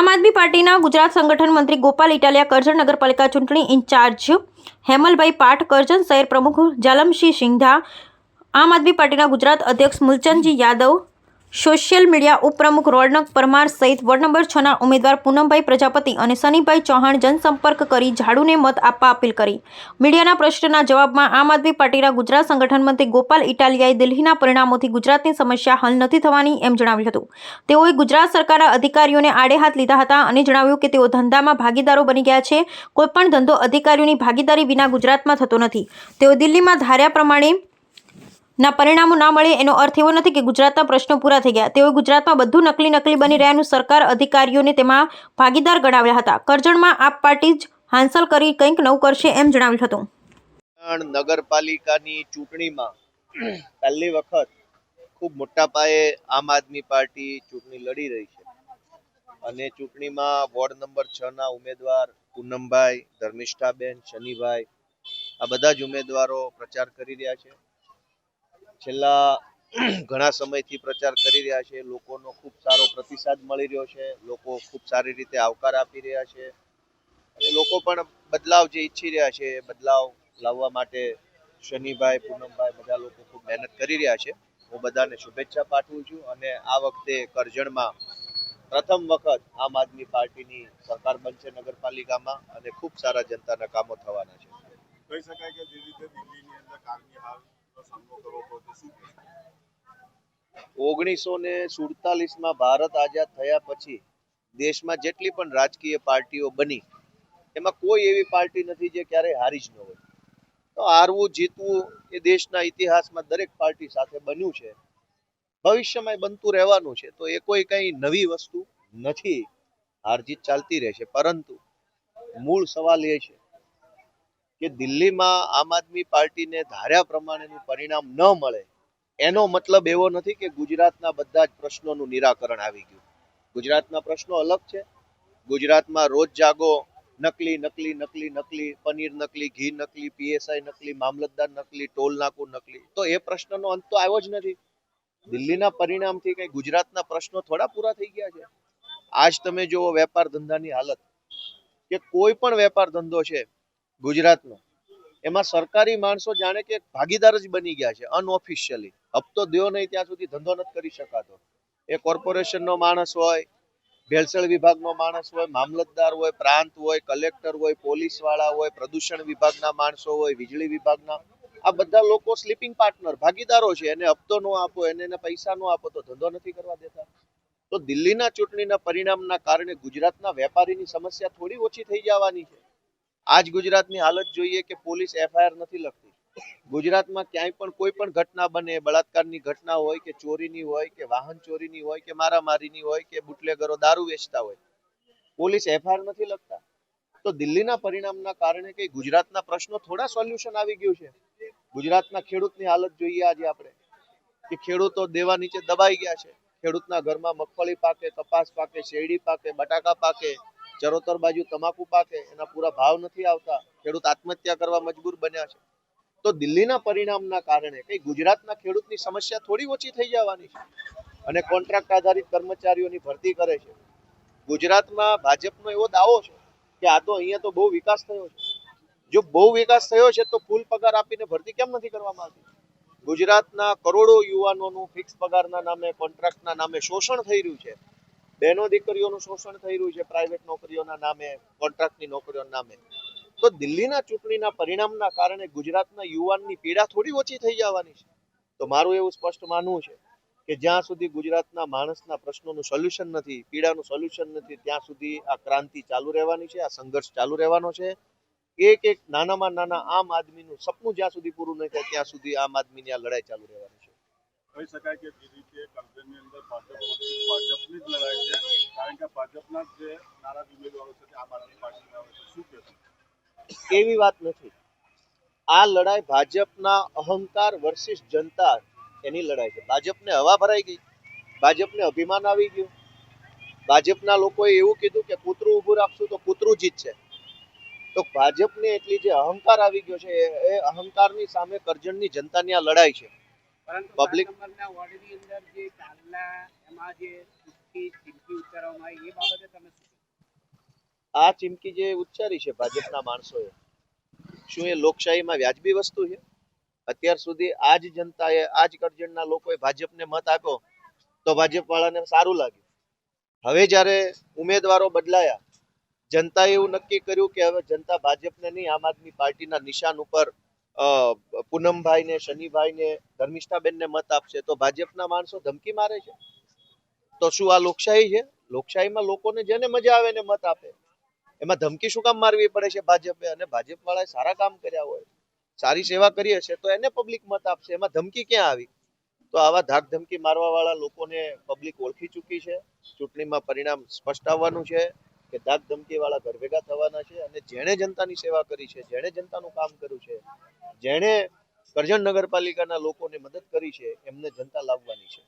આમ આદમી પાર્ટીના ગુજરાત સંગઠન મંત્રી ગોપાલ ઇટાલિયા કરજણ નગરપાલિકા ચૂંટણી ઇન્ચાર્જ હેમલભાઈ પાઠ કરજણ શહેર પ્રમુખ જાલમસિંહ સિંઘા આમ આદમી પાર્ટીના ગુજરાત અધ્યક્ષ મૂલચંદજી યાદવ સોશિયલ મીડિયા ઉપપ્રમુખ રોડનક પરમાર સહિત વોર્ડ નંબર છના ઉમેદવાર પૂનમભાઈ પ્રજાપતિ અને સનીભાઈ ચૌહાણ જનસંપર્ક કરી ઝાડુને મત આપવા અપીલ કરી. મીડિયાના પ્રશ્નના જવાબમાં આમ આદમી પાર્ટીના ગુજરાત સંગઠન મંત્રી ગોપાલ ઇટાલિયાએ દિલ્હીના પરિણામોથી ગુજરાતની સમસ્યા હલ નથી થવાની એમ જણાવ્યું હતું. તેઓએ ગુજરાત સરકારના અધિકારીઓને આડે હાથ લીધા હતા અને જણાવ્યું કે તેઓ ધંધામાં ભાગીદારો બની ગયા છે. કોઈપણ ધંધો અધિકારીઓની ભાગીદારી વિના ગુજરાતમાં થતો નથી. તેઓ દિલ્હીમાં ધાર્યા પ્રમાણે ના, પરિણામો ના મળે એનો અર્થ એવો નથી કે ગુજરાતના પ્રશ્નો પૂરા થઈ ગયા. તેઓ ગુજરાતમાં બધું નકલી નકલી બની રહ્યાનું સરકાર અધિકારીઓને તેમાં ભાગીદાર ગણાવ્યા હતા. કરજણમાં આપ પાર્ટી જ હાંસલ કરી કંઈક નવું કરશે એમ જણાવ્યું હતું. નગરપાલિકાની ચૂંટણીમાં પહેલી વખત ખૂબ મોટા પાયે આમ આદમી પાર્ટી ચૂંટણી લડી રહી છે. અને ચૂંટણીમાં વોર્ડ નંબર છ ના ઉમેદવાર પૂનમભાઈ, ધર્મિષ્ઠાબેન, શનિભાઈ આ બધા જ ઉમેદવારો પ્રચાર કરી રહ્યા છે. છેલ્લા ઘણા સમયથી પ્રચાર કરી રહ્યા છે. લોકોનો ખૂબ સારો પ્રતિસાદ મળી રહ્યો છે. લોકો ખૂબ સારી રીતે આવકાર આપી રહ્યા છે. અને લોકો પણ બદલાવ જે ઈચ્છી રહ્યા છે, એ બદલાવ લાવવા માટે શનિભાઈ, પૂનમભાઈ બધા લોકો ખૂબ મહેનત કરી રહ્યા છે. હું બધાને શુભેચ્છા પાઠવું છું અને આ વખતે કરજણમાં પ્રથમ વખત આમ આદમી પાર્ટીની સરકાર બનશે નગરપાલિકામાં અને ખૂબ સારા જનતાના કામો થવાના છે. કહી શકાય કે જે રીતે દિલ્હીની અંદર કારની હારનો સામનો કરવો? ઓગણીસો ને સુડતાલીસમાં ભારત આઝાદ થયા પછી દેશમાં જેટલી પણ રાજકીય પાર્ટીઓ બની, એમાં કોઈ એવી પાર્ટી નથી જે ક્યારેય હારી જ ન હોય. તો હારવું, જીતવું એ દેશના ઇતિહાસમાં દરેક પાર્ટી સાથે બન્યું છે. ભવિષ્યમાં બનતું રહેવાનું છે, તો એ કોઈ કઈ નવી વસ્તુ નથી. હાર જીત ચાલતી રહેશે, પરંતુ મૂળ સવાલ એ છે કે દિલ્હીમાં આમ આદમી પાર્ટીને ધાર્યા પ્રમાણેનું પરિણામ ન મળે, એનો મતલબ એવો નથી કે ગુજરાતના બધા જ પ્રશ્નોનું નિરાકરણ આવી ગયું. ગુજરાતના પ્રશ્નો અલગ છે. ગુજરાતમાં રોજ જાગો, નકલી નકલી નકલી નકલી, પનીર નકલી, ઘી નકલી, પીએસઆઈ નકલી, મામલતદાર નકલી, ટોલ નાકું નકલી, તો એ પ્રશ્નનો અંત તો આવ્યો જ નથી. દિલ્હીના પરિણામથી કઈ ગુજરાતના પ્રશ્નો થોડા પૂરા થઈ ગયા છે. આજ તમે જુઓ વેપાર ધંધાની હાલત. કે કોઈ પણ વેપાર ધંધો છે ગુજરાતનો. એમાં સરકારી માણસો જાણે કે ભાગીદાર જ બની ગયા છે અનઓફિશિયલી હપ્તો દ્યો નહીં ત્યાં સુધી ધંધો નથી કરી શકાતો. એ કોર્પોરેશનનો માણસ હોય, ભેળસેળ વિભાગનો માણસ હોય, મામલતદાર હોય, પ્રાંત હોય, કલેક્ટર હોય પોલીસવાળા હોય, પ્રદૂષણ વિભાગના માણસો હોય, વીજળી વિભાગના. આ બધા લોકો સ્લીપિંગ પાર્ટનર ભાગીદારો છે. એને હપ્તો નો આપો, એને એને પૈસા નો આપો, તો ધંધો નથી કરવા દેતા. તો દિલ્હીના ચૂંટણીના પરિણામના કારણે ગુજરાતના વેપારીની સમસ્યા થોડી ઓછી થઈ જવાની છે. આજ ગુજરાતની હાલત જોઈએ કે પોલીસ એફઆઈઆર નથી લખતી. ગુજરાતમાં ક્યાંય પણ કોઈ પણ ઘટના બને, બળાત્કારની ઘટના હોય કે ચોરીની હોય કે વાહન ચોરીની હોય કે મારામારીની હોય કે બુટલેગરો દારૂ વેચતા હોય, પોલીસ એફઆઈઆર નથી લખતા. તો દિલ્હીના પરિણામના કારણે કે ગુજરાતના પ્રશ્નો થોડા સોલ્યુશન આવી ગયું છે? ગુજરાતના ખેડૂતની હાલત જોઈએ આજે આપણે. કે ખેડૂતો દેવા નીચે દબાઈ ગયા છે. ખેડૂતના ઘરમાં મગફળી પાકે, કપાસ પાકે, શેરડી પાકે, બટાકા પાકે ચરોતર બાજુ તમાકુ પાકે, એના પૂરા ભાવ નથી આવતા, ખેડૂત આત્મહત્યા કરવા મજબૂર બન્યા છે. તો દિલ્હીના પરિણામના કારણે કઈ ગુજરાતના ખેડૂતની સમસ્યા થોડી ઓછી થઈ જવાની છે? અને કોન્ટ્રાક્ટ આધારિત કર્મચારીઓની ભરતી કરે છે? ગુજરાતમાં ભાજપનો એવો દાવો છે કે આ તો અહીંયા તો બહુ વિકાસ થયો છે. જો બહુ વિકાસ થયો છે તો ફૂલ પગાર આપીને ભરતી કેમ નથી કરવામાં આવતી? ગુજરાતના કરોડો યુવાનોનું ફિક્સ પગારના નામે કોન્ટ્રાક્ટના નામે શોષણ થઈ રહ્યું છે. બહેનો દીકરીઓનું શોષણ થઈ રહ્યું છે પ્રાઇવેટ નોકરીઓના નામે કોન્ટ્રાક્ટની નોકરીઓના નામે. તો દિલ્હીના ચૂંટણીના પરિણામના કારણે ગુજરાતના યુવાનની પીડા થોડી ઓછી થઈ જવાની છે. તો મારું એવું સ્પષ્ટ માનવું છે કે જ્યાં સુધી ગુજરાતના માણસના પ્રશ્નોનું સોલ્યુશન નથી, પીડાનું સોલ્યુશન નથી, ત્યાં સુધી આ ક્રાંતિ ચાલુ રહેવાની છે, આ સંઘર્ષ ચાલુ રહેવાનો છે. એક એક નાનામાં નાના આમ આદમીનું સપનું જ્યાં સુધી પૂરું નહીં થાય, ત્યાં સુધી આમ આદમીની આ લડાઈ ચાલુ રહેવાની કહી શકાય કે જે રીતે કરજણની અંદર ભાજપ ભાજપની જ લડાઈ છે. કારણ કે ભાજપના જે નારાજ ઉમેદવારો છે આમ આદમી પાર્ટીના હોય શું કહેશો? એવી વાત નથી. આ લડાઈ ભાજપના અહંકાર વર્સિસ જનતા એની લડાઈ છે. ભાજપને હવા ભરાઈ ગઈ. ભાજપને અભિમાન આવી ગયું. ભાજપના લોકોએ એવું કીધું કે કૂતરું ઊભું રાખશું તો કૂતરું જીતશે. તો ભાજપને એટલી જે અહંકાર આવી ગયો છે, એ અહંકારની સામે કરજણની જનતાની આ લડાઈ છે. કહેશો? આ ચીમકી જે ઉચ્ચારી છે ભાજપના માણસોએ શું એ લોકશાહીમાં વ્યાજબી વસ્તુ છે અત્યાર સુધી આ જ જનતાએ આ જ કરજણના લોકોએ ભાજપને મત આપ્યો તો ભાજપ વાળાને સારું લાગ્યું હવે જ્યારે ઉમેદવારો બદલાયા જનતાએ એવું નક્કી કર્યું કે હવે જનતા ભાજપને નહીં આમ આદમી પાર્ટીના નિશાન ઉપર અ, પૂનમભાઈ ને શનિભાઈ ને ધર્મિષ્ઠાબેન ને મત આપશે તો ભાજપના માણસો ધમકી મારે છે? તો શું આ લોકશાહી છે? લોકશાહીમાં લોકોને જેને મજા આવે ને મત આપે. એમાં ધમકી શું કામ મારવી પડે છે ભાજપે? અને ભાજપ વાળાએ સારા કામ કર્યા હોય સારી સેવા કરી હશે તો એને પબ્લિક મત આપશે. એમાં ધમકી ક્યાં આવી? તો આવા ધાક ધમકી મારવા વાળા લોકોને પબ્લિક ઓળખી ચૂકી છે. ચૂંટણીમાં પરિણામ સ્પષ્ટ આવવાનું છે. કે દાગ ધમકીવાળા ઘર ભેગા થવાના છે અને જેણે જનતાની સેવા કરી છે, જેણે જનતાનું કામ કર્યું છે, જેણે કરજણ નગરપાલિકાના લોકોને મદદ કરી છે, એમને જનતા લાવવાની છે.